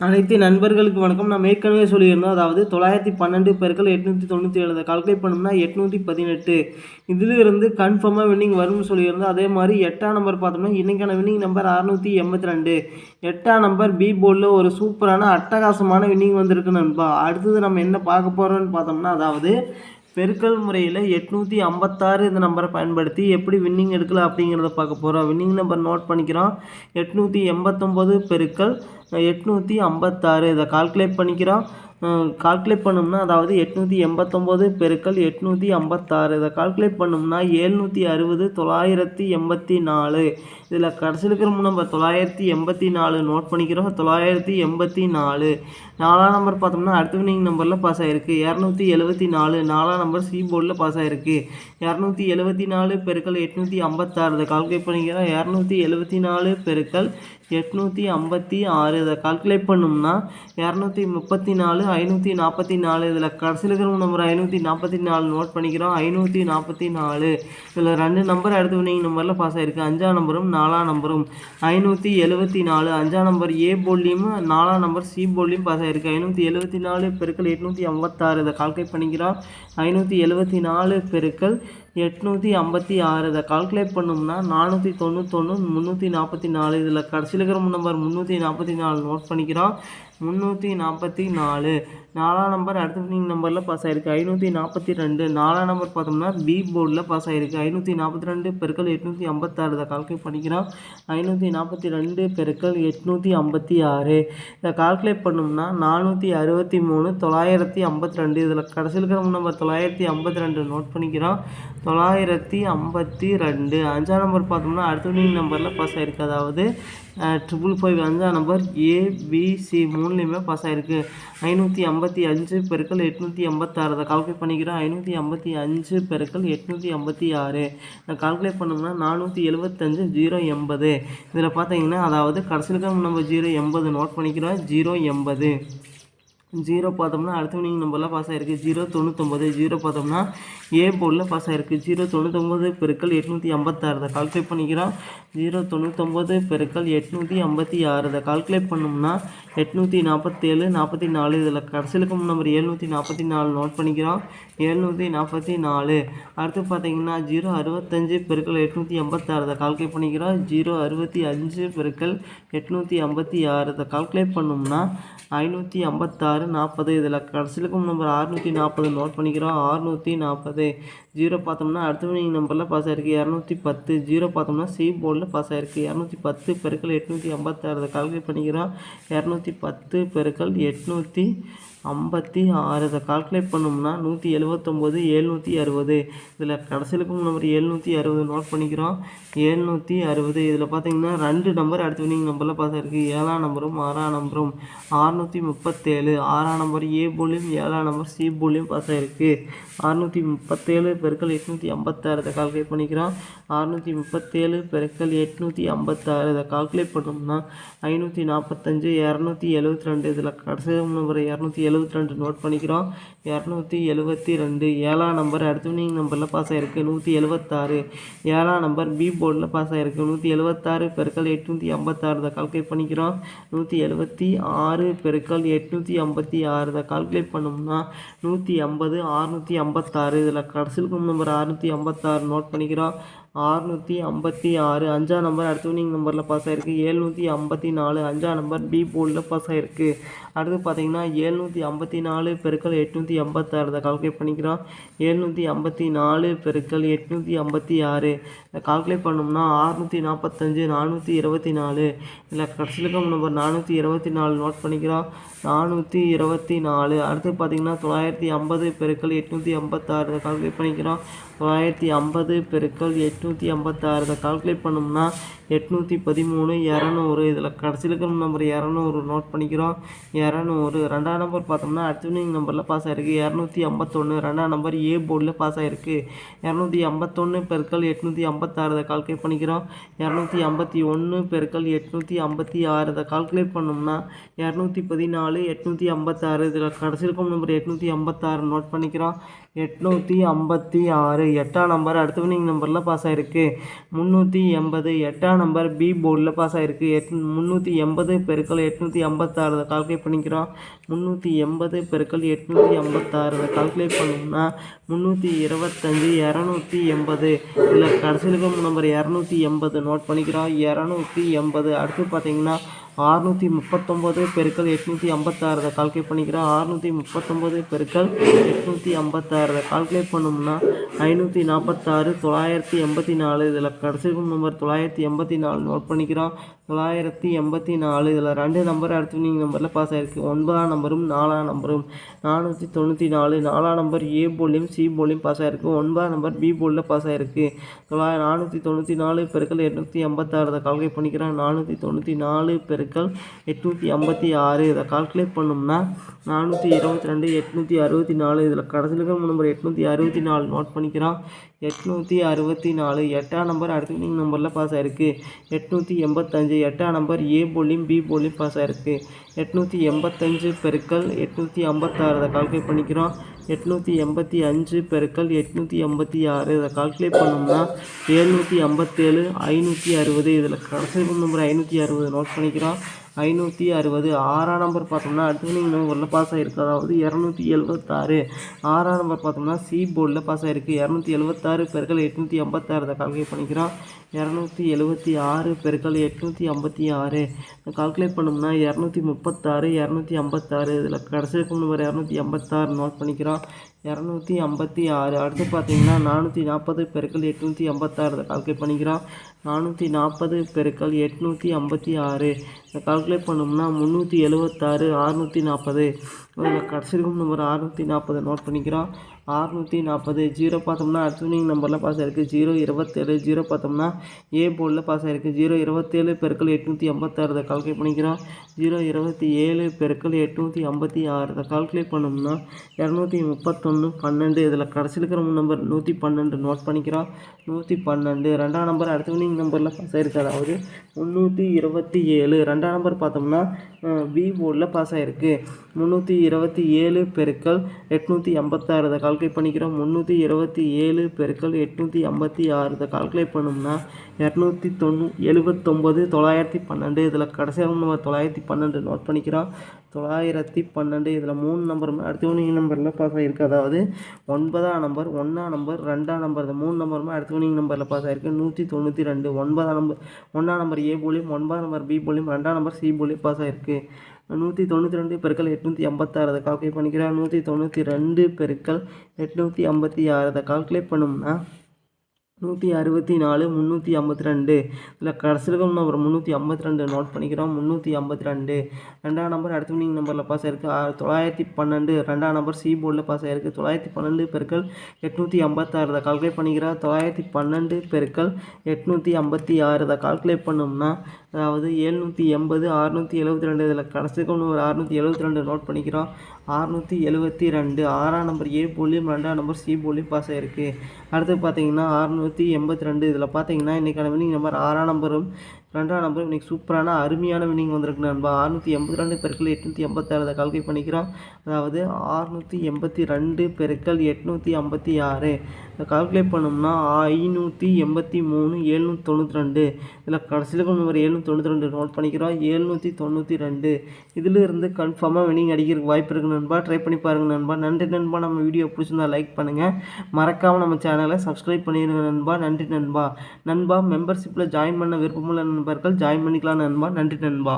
அனைத்து நண்பர்களுக்கு வணக்கம். நான் ஏற்கனவே சொல்லியிருந்தோம் அதாவது தொள்ளாயிரத்தி பன்னெண்டு பெருக்கள் எட்நூற்றி தொண்ணூற்றி ஏழு. கால்குலேட் பண்ணோம்னா எட்நூற்றி பதினெட்டு. இதிலிருந்து கன்ஃபார்மாக வின்னிங் வரும்னு சொல்லியிருந்தோம். அதே மாதிரி எட்டாம் நம்பர் பார்த்தோம்னா இன்றைக்கான வின்னிங் நம்பர் அறுநூற்றி எண்பத்தி ரெண்டு எட்டாம் நம்பர் பி போர்டில் ஒரு சூப்பரான அட்டகாசமான வின்னிங் வந்திருக்கு நண்பா. அடுத்தது நம்ம என்ன பார்க்க போகிறோம்னு பார்த்தோம்னா அதாவது பெருக்கல் முறையில் எட்நூற்றி ஐம்பத்தாறு இந்த நம்பரை பயன்படுத்தி எப்படி வின்னிங் எடுக்கலாம் அப்படிங்கிறத பார்க்க போகிறோம் வின்னிங் நம்பர் நோட் பண்ணிக்கிறோம். எட்நூற்றி எண்பத்தொம்போது பெருக்கல் எட்நூற்றி ஐம்பத்தாறு இதை கால்குலேட் பண்ணிக்கிறோம். கால்குலேட் பண்ணோம்னா அதாவது எட்நூற்றி எண்பத்தொம்போது பெருக்கல் எட்நூற்றி ஐம்பத்தாறு. இதை கால்குலேட் பண்ணோம்னா ஏழ்நூற்றி அறுபது தொள்ளாயிரத்தி எண்பத்தி நாலு இதில் கடைசியில் இருக்கிற நம்பர் தொள்ளாயிரத்தி எண்பத்தி நாலு நோட் பண்ணிக்கிறோம். தொள்ளாயிரத்தி எண்பத்தி நாலு நாலாம் நம்பர் பார்த்தோம்னா அடுத்த வினிங் நம்பரில் பாஸ் ஆகிருக்கு இரநூத்தி எழுபத்தி நாலு நாலாம் நம்பர் சி போர்டில் பாஸ் ஆகிருக்கு இரநூத்தி எழுபத்தி நாலு பெருக்கல் எட்நூற்றி ஐம்பத்தாறு. இதை கால்குலேட் பண்ணிக்கிறோம். இரநூத்தி எழுபத்தி நாலு பெருக்கல் எட்நூற்றி ஐம்பத்தி ஆறு. இதை கால்குலேட் பண்ணோம்னா இரநூத்தி முப்பத்தி நாலு ஐநூற்றி நாற்பத்தி நாலு. இதில் கடைசியில் இருக்கிற நம்பர் ஐநூற்றி நாற்பத்தி நாலு நோட் பண்ணிக்கிறோம். ஐநூற்றி நாற்பத்தி நாலு. இதில் ரெண்டு நம்பர் அடுத்து வினிங் நம்பரில் பாஸ் ஆகிருக்கு அஞ்சாம் நம்பரும் நாலாம் நம்பரும் ஐநூற்றி எழுபத்தி நாலு அஞ்சாம் நம்பர் ஏ போர்ட்லேயும் நாலாம் நம்பர் சி போர்ட்லேயும் பாஸ் ஆகிருக்கு ஐநூற்றி எழுபத்தி நாலு பெருக்கள் எட்நூற்றி ஐம்பத்தாறு. இதை கால்குலேட் பண்ணிக்கிறோம். ஐநூற்றி எழுபத்தி நாலு பெருக்கள் எட்நூற்றி ஐம்பத்தி ஆறு இதை கால்குலேட் பண்ணோம்னா நானூற்றி தொண்ணூத்தொன்று முந்நூற்றி நாற்பத்தி நாலு. இதில் கடைசியில் இருக்கிற நம்பர் முந்நூற்றி நாற்பத்தி நாலு நோட் பண்ணிக்கிறோம். முந்நூற்றி நாற்பத்தி நாலு. நாலாம் நம்பர் அடுத்த வினிங் நம்பரில் பாஸ் ஆகிருக்கு ஐநூற்றி நாற்பத்தி ரெண்டு. நாலாம் நம்பர் பார்த்தோம்னா பி போர்டில் பாஸ் ஆகிருக்கு ஐநூற்றி நாற்பத்தி ரெண்டு பெருக்கள் எட்நூற்றி ஐம்பத்தாறு. இதை கால்குலேட் பண்ணிக்கிறோம். ஐநூற்றி நாற்பத்தி ரெண்டு பெருக்கள் எட்நூற்றி ஐம்பத்தி ஆறு. இதை கால்குலேட் பண்ணோம்னா நானூற்றி அறுபத்தி மூணு தொள்ளாயிரத்தி ஐம்பத்தி ரெண்டு. இதில் கடைசியில் இருக்கிற நம்பர் தொள்ளாயிரத்தி ஐம்பத்தி ரெண்டு நோட் பண்ணிக்கிறோம். தொள்ளாயிரத்தி ஐம்பத்தி ரெண்டு. அஞ்சாம் நம்பர் பார்த்தோம்னா அடுத்த வினிங் நம்பரில் பாஸ் ஆகிருக்கு அதாவது ட்ரிபிள் ஃபைவ் அஞ்சா நம்பர் ஏபிசி மூணுலேயுமே பாஸ் ஆகிருக்கு ஐநூற்றி ஐம்பத்தி அஞ்சு பெருக்கள் எட்நூற்றி ஐம்பத்தாறு. அதை கால்குலேட் பண்ணிக்கிறோம். ஐநூற்றி ஐம்பத்தி அஞ்சு பெருக்கள் எட்நூற்றி ஐம்பத்தி ஆறு. நான் கால்குலேட் பண்ணோம்னா நானூற்றி எழுபத்தஞ்சு ஜீரோ எண்பது. இதில் பார்த்தீங்கன்னா அதாவது கடைசியில் நம்ம ஜீரோ எண்பது நோட் பண்ணிக்கிறோம். ஜீரோ எண்பது. ஜீரோ பார்த்தோம்னா அடுத்த வினிங் நம்பரில் பாஸ் ஆகிருக்கு ஜீரோ தொண்ணூத்தொம்பது ஜீரோ பார்த்தோம்னா ஏ போர்டில் பாஸ் ஆகிருக்கு ஜீரோ தொண்ணூத்தொம்பது பெருக்கள் எட்நூற்றி ஐம்பத்தாறு. இதை கால்குலேட் பண்ணிக்கிறோம். ஜீரோ தொண்ணூத்தொம்பது பெருக்கள் எட்நூற்றி ஐம்பத்தி ஆறு இதை கால்குலேட் பண்ணோம்னா எட்நூற்றி நாற்பத்தேழு நாற்பத்தி நாலு. இதில் கடைசிலுக்கு நம்பர் ஏழ்நூற்றி நாற்பத்தி நாலு நோட் பண்ணிக்கிறோம். எழுநூற்றி நாற்பத்தி நாலு அடுத்து பார்த்தீங்கன்னா ஜீரோ அறுபத்தஞ்சு பெருக்கள் எட்நூற்றி ஐம்பத்தாறு. இதை கால்குலேட் பண்ணிக்கிறோம். ஜீரோ அறுபத்தி அஞ்சு பெருக்கள் எட்நூற்றி ஐம்பத்தி ஆறு இதை கால்குலேட் பண்ணோம்னா ஐநூற்றி ஐம்பத்தாறு நாற்பது. இதில் கடைசிலுக்கும் நம்பர் அறுநூற்றி நாற்பது நோட் பண்ணிக்கிறோம். அறுநூற்றி நாற்பது. ஜீரோ பார்த்தோம்னா அடுத்த வினிங் நம்பரில் பாஸ் ஆயிருக்கு. இரநூத்தி பத்து. ஜீரோ பார்த்தோம்னா சி போர்டில் பாஸ் ஆயிருக்கு. இரநூத்தி பத்து பெருக்கள் எட்நூற்றி ஐம்பத்தாறு. கால்குலேட் பண்ணிக்கிறோம். இரநூத்தி பத்து பெருக்கள் எட்நூற்றி ஐம்பத்தி ஆறு. இதை கால்குலேட் பண்ணோம்னா நூற்றி எழுபத்தொம்போது ஏழ்நூற்றி அறுபது. இதில் கடைசிலுக்கும் நம்பர் ஏழ்நூற்றி அறுபது நோட் பண்ணிக்கிறோம். ஏழ்நூற்றி அறுபது. இதில் பார்த்தீங்கன்னா ரெண்டு நம்பர் அடுத்து நீங்கள் நம்பரில் பாஸ் இருக்குது ஏழாம் நம்பரும் ஆறாம் நம்பரும் ஆறுநூற்றி முப்பத்தேழு. ஆறாம் நம்பர் ஏ போலியும் ஏழாம் நம்பர் சி போலியும் பாஸ் ஆகிருக்கு அறுநூற்றி முப்பத்தேழு பெருக்கள் எட்நூற்றி ஐம்பத்தாறு. இதை கால்குலேட் பண்ணிக்கிறோம். அறுநூற்றி முப்பத்தேழு பெருக்கள் எட்நூற்றி ஐம்பத்தாறு. இதை கால்குலேட் பண்ணோம்னா ஐநூற்றி நாற்பத்தஞ்சு இரநூத்தி எழுபத்தி ரெண்டு. இதில் கடைசி நம்பர் இரநூத்தி எழுபத்தி ரெண்டு நோட் பண்ணிக்கிறோம். இரநூத்தி எழுபத்தி ரெண்டு ஏழாம் நம்பர் அடுத்த நம்பரில் பாஸ் ஆகிருக்கு நூற்றி எழுபத்தாறு ஏழாம் நம்பர் பி போர்டில் பாஸ் ஆகிருக்கு நூற்றி எழுபத்தாறு பெருக்கள் எட்நூற்றி ஐம்பத்தாறு இதை கால்குலேட் பண்ணிக்கிறோம். நூற்றி எழுபத்தி ஆறு பெருக்கள் எட்நூற்றி ஐம்பத்தி ஆறு இதை கால்குலேட் பண்ணோம்னா நூற்றி ஐம்பது அறுநூற்றி ஐம்பத்தாறு. இதில் கடைசியில் நம்பர் ஆறுநூற்றி ஐம்பத்தாறு நோட் பண்ணிக்கிறோம். அறுநூற்றி ஐம்பத்தி ஆறு. அஞ்சாம் நம்பர் அடுத்து வினிங் நம்பரில் பாஸ் ஆகிருக்கு ஏழ்நூற்றி ஐம்பத்தி நாலு. அஞ்சாம் நம்பர் பி போர்டில் பாஸ் ஆகிருக்கு அடுத்து பார்த்தீங்கன்னா ஏழ்நூற்றி ஐம்பத்தி நாலு பெருக்கள் எட்நூற்றி ஐம்பத்தாறு. இதை கால்குலேட் பண்ணிக்கிறோம். ஏழ்நூற்றி ஐம்பத்தி நாலு பெருக்கள் எட்நூற்றி ஐம்பத்தி ஆறு. இதை கால்குலேட் பண்ணோம்னா அறுநூற்றி நாற்பத்தஞ்சு நானூற்றி இருபத்தி நாலு. இல்லை கடைசியில் நம்பர் நானூற்றி இருபத்தி நாலு நோட் பண்ணிக்கிறோம். நானூற்றி இருபத்தி நாலு. அடுத்து பார்த்தீங்கன்னா தொள்ளாயிரத்தி ஐம்பது பெருக்கள் எட்நூற்றி ஐம்பத்தாறு. இதை கால்குலேட் பண்ணிக்கிறோம். தொள்ளாயிரத்தி ஐம்பது பெருக்கள் எட்நூற்றி ஐம்பத்தாறு. இதை கால்குலேட் பண்ணோம்னா எட்நூற்றி பதிமூணு இரநூறு. இதில் கடைசியில் இருக்கிற நம்பர் இரநூறு நோட் பண்ணிக்கிறோம். இரநூறு. ரெண்டாம் நம்பர் பார்த்தோம்னா அடுத்த நம்பரில் பாஸ் ஆகிருக்கு இரநூத்தி ஐம்பத்தொன்று ரெண்டாம் நம்பர் ஏ போர்டில் பாஸ் ஆகிருக்கு இரநூத்தி ஐம்பத்தொன்று பெருக்கள் எட்நூற்றி ஐம்பத்தாறு. இதை கால்குலேட் பண்ணிக்கிறோம். இரநூத்தி ஐம்பத்தி ஒன்று பெருக்கள் எட்நூற்றி ஐம்பத்தி ஆறு. இதை கால்குலேட் பண்ணோம்னா இரநூத்தி பதினாலு எட்நூற்றி ஐம்பத்தாறு. இதில் கடைசியில் இருக்கும் நம்பர் எட்நூற்றி ஐம்பத்தாறு நோட் பண்ணிக்கிறோம். எட்நூற்றி ஐம்பத்தி ஆறு. எட்டாம் நம்பர் அடுத்த வினிங் நம்பரில் பாஸ் ஆகிருக்கு முந்நூற்றி எண்பது எட்டாம் நம்பர் பி போர்டில் பாஸ் ஆகிருக்கு எட் முந்நூற்றி எண்பது பெருக்கள் எட்நூற்றி ஐம்பத்தாறு கால்குலேட் பண்ணிக்கிறோம். முந்நூற்றி எண்பது பெருக்கள் எட்நூற்றி ஐம்பத்தாறு கால்குலேட் பண்ணோம்னா முந்நூற்றி இருபத்தஞ்சி இரநூத்தி எண்பது. இதில் கடைசியில் நம்பர் இரநூத்தி எண்பது நோட் பண்ணிக்கிறோம். இரநூத்தி எண்பது. அடுத்து பார்த்தீங்கன்னா ஆறுநூற்றி முப்பத்தொம்போது பெருக்கள் எட்நூற்றி ஐம்பத்தாறு கால்குலேட் பண்ணிக்கிறோம் ஆறுநூற்றி முப்பத்தொம்போது பெருக்கள் எட்நூற்றி ஐம்பத்தாறு கால்குலேட் பண்ணோம்னா ஐநூற்றி நாற்பத்தாறு தொள்ளாயிரத்தி எண்பத்தி நாலு இதில் கடைசி நம்பர் தொள்ளாயிரத்தி எண்பத்தி நாலு நோட் பண்ணிக்கிறோம். தொள்ளாயிரத்தி எண்பத்தி நாலு இதில் ரெண்டு நம்பர் அடுத்து நீங்கள் நம்பரில் பாஸ் ஆகிருக்கு ஒன்பதாம் நம்பரும் நாலாம் நம்பரும் நானூற்றி தொண்ணூற்றி நாலு நாலாம் நம்பர் ஏ போலையும் சி போலையும் பாஸ் ஆகிருக்கு ஒன்பதாம் நம்பர் பி போலில் பாஸ் ஆகிருக்கு தொள்ளாயிரம் நானூற்றி தொண்ணூற்றி நாலு பெருக்கள் எட்நூற்றி ஐம்பத்தாறு கால்குலேட் பண்ணிக்கிறேன் நானூற்றி தொண்ணூற்றி நாலு பெருக்கள் எட்நூற்றி ஐம்பத்தி ஆறு. இதை கால்குலேட் பண்ணோம்னா நானூற்றி இருபத்தி ரெண்டு எட்நூற்றி அறுபத்தி நாலு இதில் கடைசியில் நம்பர் எட்நூற்றி அறுபத்தி நாலு நோட் பண்ணிக்கிறான் எட்நூற்றி அறுபத்தி நாலு எட்டாம் நம்பர் அடுத்த நம்பரில் பாஸ் ஆகிருக்கு எட்நூற்றி எண்பத்தஞ்சு. எட்டாம் நம்பர் ஏ போலியும் பி போலியும் பாஸ் ஆகிருக்கு எட்நூற்றி எண்பத்தஞ்சு பெருக்கள் எட்நூற்றி ஐம்பத்தாறு. அதை கால்குலேட் பண்ணிக்கிறோம். எட்நூற்றி எண்பத்தி அஞ்சு பெருக்கள் எட்நூற்றி எண்பத்தி ஆறு. இதை கால்குலேட் பண்ணோம்னா ஏழ்நூற்றி ஐம்பத்தேழு ஐநூற்றி அறுபது. இதில் கடைசி நம்பர் ஐநூற்றி அறுபது. நோட் பண்ணிக்கிறோம். ஐநூற்றி அறுபது. ஆறாம் நம்பர் பார்த்தோம்னா அடுத்த நீங்கள் நம்பரில் பாஸ் ஆகிருக்கு அதாவது இரநூத்தி எழுபத்தாறு ஆறாம் நம்பர் பார்த்தோம்னா சி போர்டில் பாஸ் ஆகிருக்கு இரநூத்தி எழுபத்தாறு பெருக்கள் எட்நூற்றி ஐம்பத்தாறு. இதை கால்குலேட் பண்ணிக்கிறோம். இரநூத்தி எழுபத்தி ஆறு பெருக்கள் எட்நூற்றி ஐம்பத்தி ஆறு. கால்குலேட் பண்ணோம்னா இரநூத்தி முப்பத்தாறு இரநூத்தி ஐம்பத்தாறு. இதில் கடைசி இருக்கும் நம்பர் இரநூத்தி ஐம்பத்தாறு நோட் பண்ணிக்கிறோம். இரநூத்தி ஐம்பத்தி ஆறு. அடுத்து பார்த்தீங்கன்னா நானூற்றி நாற்பது பெருக்கள் எட்நூற்றி ஐம்பத்தாறு. இதை கால்குலேட் பண்ணிக்கிறோம். நானூற்றி நாற்பது பெருக்கள் எட்நூற்றி ஐம்பத்தி ஆறு. இதை கால்குலேட் பண்ணோம்னா முந்நூற்றி எழுபத்தாறு அறுநூற்றி நாற்பது கடைசி நம்பர் அறுநூற்றி நாற்பது நோட் பண்ணிக்கிறோம். அறுநூற்றி நாற்பது ஜீரோ பார்த்தோம்னா அட்வினிங் நம்பரில் பாஸ் ஆகிருக்கு ஜீரோ இருபத்தேழு ஜீரோ பார்த்தோம்னா ஏ போர்டில் பாஸ் ஆகிருக்கு ஜீரோ இருபத்தேழு பெருக்கள் எட்நூற்றி ஐம்பத்தாறு கால்குலேட் பண்ணிக்கிறோம். ஜீரோ இருபத்தி ஏழு பெருக்கள் எட்நூற்றி ஐம்பத்தி ஆறு இதை கால்குலேட் பண்ணோம்னா இரநூத்தி முப்பத்தொன்று பன்னெண்டு. இதில் கடைசியில் இருக்கிற நம்பர் நூற்றி பன்னெண்டு நோட் பண்ணிக்கிறோம். நூற்றி பன்னெண்டு. ரெண்டாம் நம்பர் அடுத்த நம்பரில் பாஸ் ஆகிருக்கு அதாவது முந்நூற்றி இருபத்தி ஏழு ரெண்டாம் நம்பர் பார்த்தோம்னா பி போர்டில் பாஸ் ஆகிருக்கு முந்நூற்றி இருபத்தி ஏழு பெருக்கள் எட்நூற்றி ஐம்பத்தாறு இதை கால்குலேட் பண்ணிக்கிறோம். முந்நூற்றி இருபத்தி ஏழு பெருக்கள் எட்நூற்றி ஐம்பத்தி ஆறு. இதை கால்குலேட் பண்ணோம்னா இரநூத்தி தொண்ணூ எழுபத்தொம்பது தொள்ளாயிரத்தி பன்னெண்டு. இதில் கடைசியாக நம்ம தொள்ளாயிரத்தி பன்னெண்டு நோட் பண்ணிக்கிறோம். தொள்ளாயிரத்தி பன்னெண்டு. இதில் மூணு நம்பர் அடுத்து வினிங் நம்பரில் பாஸ் ஆகிருக்கு அதாவது ஒன்பதாம் நம்பர் ஒன்றாம் நம்பர் ரெண்டாம் நம்பர் இந்த மூணு நம்பருமே அடுத்து வினிங் நம்பரில் பாஸ் ஆகிருக்கு நூற்றி தொண்ணூற்றி ரெண்டு. ஒன்பதாம் நம்பர் ஒன்றாம் நம்பர் ஏ போலியும் ஒன்பதாம் நம்பர் பி போலியும் ரெண்டாம் நம்பர் சி போலியும் பாஸ் ஆகிருக்கு நூற்றி தொண்ணூற்றி ரெண்டு பெருக்கள் எட்நூற்றி ஐம்பத்தாறு அதை கால்குலேட் பண்ணிக்கிறேன். நூற்றி தொண்ணூற்றி ரெண்டு பெருக்கள் எட்நூற்றி ஐம்பத்தி ஆறு அதை கால்குலேட் பண்ணோம்னா நூற்றி அறுபத்தி நாலு முந்நூற்றி ஐம்பத்தி ரெண்டு. இதில் கடைசியில் நம்பர் முந்நூற்றி ஐம்பத்தி ரெண்டு நோட் பண்ணிக்கிறோம். முந்நூற்றி ஐம்பத்தி ரெண்டு. ரெண்டாம் நம்பர் அடுத்த வினிங் நம்பரில் பாஸ் ஆயிருக்கு. தொள்ளாயிரத்தி பன்னெண்டு. ரெண்டாம் நம்பர் சி போர்டில் பாஸ் ஆயிருக்கு. தொள்ளாயிரத்தி பன்னெண்டு பெருக்கள் எட்நூற்றி ஐம்பத்தாறு இதை கால்குலேட் பண்ணிக்கிறோம் தொள்ளாயிரத்தி பன்னெண்டு பெருக்கள் எட்நூற்றி ஐம்பத்தி ஆறு இதை கால்குலேட் பண்ணோம்னா அதாவது எழுநூற்றி எண்பது அறுநூற்றி எழுபத்தி ரெண்டு. இதில் கடைசிக்கு ஒரு அறுநூற்றி எழுபத்தி ரெண்டு நோட் பண்ணிக்கிறோம். அறநூற்றி எழுபத்தி ரெண்டு. ஆறாம் நம்பர் ஏ போலியும் ரெண்டாம் நம்பர் சி போலியும் பாஸ் ஆகிருக்கு அடுத்து பார்த்தீங்கன்னா அறுநூற்றி எண்பத்தி ரெண்டு. இதில் பார்த்தீங்கன்னா இன்றைக்கான வினிங் நம்பர் ஆறாம் நம்பரும் ரெண்டாம் நம்பரும் இன்றைக்கி சூப்பரான அருமையான வினிங் வந்திருக்கு நண்பா. அறுநூற்றி எண்பத்தி ரெண்டு பெருக்கள் எட்நூற்றி எண்பத்தாறு அதை கால்குலேட் பண்ணிக்கிறோம். அதாவது அறுநூற்றி எண்பத்தி ரெண்டு பெருக்கள் எட்நூற்றி ஐம்பத்தி ஆறு. இதை கால்குலேட் பண்ணோம்னா ஐநூற்றி எண்பத்தி மூணு எழுநூற்றி தொண்ணூற்றி ரெண்டு. இதில் கடைசியில் நம்பர் எழுநூற்றி தொண்ணூற்றி ரெண்டு நோட் பண்ணிக்கிறோம். எழுநூற்றி தொண்ணூற்றி ரெண்டு. இதிலிருந்து கன்ஃபார்மாக வினிங் அடிக்கிறதுக்கு வாய்ப்பு இருக்குது நண்பா. ட்ரை பண்ணி பாருங்கள் நண்பா. நன்றி நண்பா. நம்ம வீடியோ பிடிச்சிருந்தா லைக் பண்ணுங்கள் மறக்காமல் நம்ம சேனலை சப்ஸ்கிரைப் பண்ணிடுங்க நண்பா. நன்றி நண்பா. நண்பா மெம்பர்ஷிப்பில் ஜாயின் பண்ண விருப்பமுள்ள நண்பர்கள் ஜாயின் பண்ணிக்கலாம் நண்பா. நன்றி நண்பா.